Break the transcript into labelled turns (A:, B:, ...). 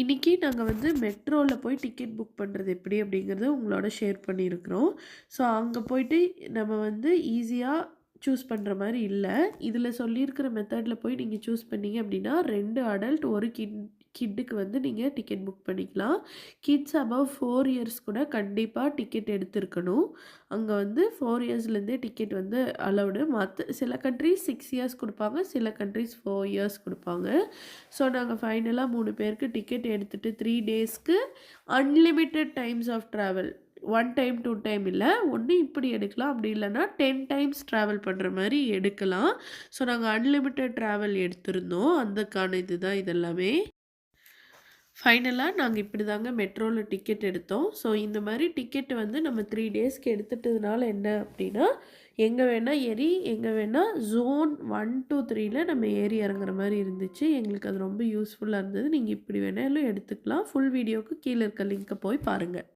A: இன்றைக்கி நாங்கள் வந்து மெட்ரோவில் போய் டிக்கெட் புக் பண்ணுறது எப்படி அப்படிங்கிறத உங்களோட ஷேர் பண்ணியிருக்கிறோம். ஸோ அங்கே போயிட்டு நம்ம வந்து ஈஸியாக சூஸ் பண்ணுற மாதிரி இல்லை. இதில் சொல்லியிருக்கிற மெத்தடில் போய் நீங்கள் சூஸ் பண்ணீங்க அப்படின்னா ரெண்டு அடல்ட் ஒரு கிட் கிட்டுக்கு வந்து நீங்கள் டிக்கெட் புக் பண்ணிக்கலாம். கிட்ஸ் அபவ் ஃபோர் இயர்ஸ் கூட கண்டிப்பாக டிக்கெட் எடுத்திருக்கணும். அங்கே வந்து ஃபோர் இயர்ஸ்லேருந்தே டிக்கெட் வந்து அலௌடு மற்ற சில கண்ட்ரிஸ் சிக்ஸ் இயர்ஸ் கொடுப்பாங்க சில கண்ட்ரிஸ் ஃபோர் இயர்ஸ் கொடுப்பாங்க. ஸோ நாங்கள் ஃபைனலாக மூணு பேருக்கு டிக்கெட் எடுத்துகிட்டு த்ரீ டேஸ்க்கு unlimited times of travel one time two time இல்லை. ஒன்று இப்படி எடுக்கலாம். அப்படி இல்லைன்னா டென் டைம்ஸ் ட்ராவல் பண்ணுற மாதிரி எடுக்கலாம். ஸோ நாங்கள் அன்லிமிட்டெட் ட்ராவல் எடுத்திருந்தோம். அதுக்கான இது தான் இதெல்லாமே ஃபைனலாக நாங்கள் இப்படி தாங்க மெட்ரோவில் டிக்கெட் எடுத்தோம். ஸோ இந்த மாதிரி டிக்கெட் வந்து நம்ம த்ரீ டேஸ்க்கு எடுத்துட்டதுனால என்ன அப்படின்னா எங்கே வேணால் ஏறி எங்கே வேணால் ஜோன் ஒன் டூ த்ரீல நம்ம ஏறி இறங்குற மாதிரி இருந்துச்சு. எங்களுக்கு அது ரொம்ப யூஸ்ஃபுல்லாக இருந்தது. நீங்கள் இப்படி வேணாலும் எடுத்துக்கலாம். ஃபுல் வீடியோவுக்கு கீழே இருக்க லிங்க்கை போய் பாருங்கள்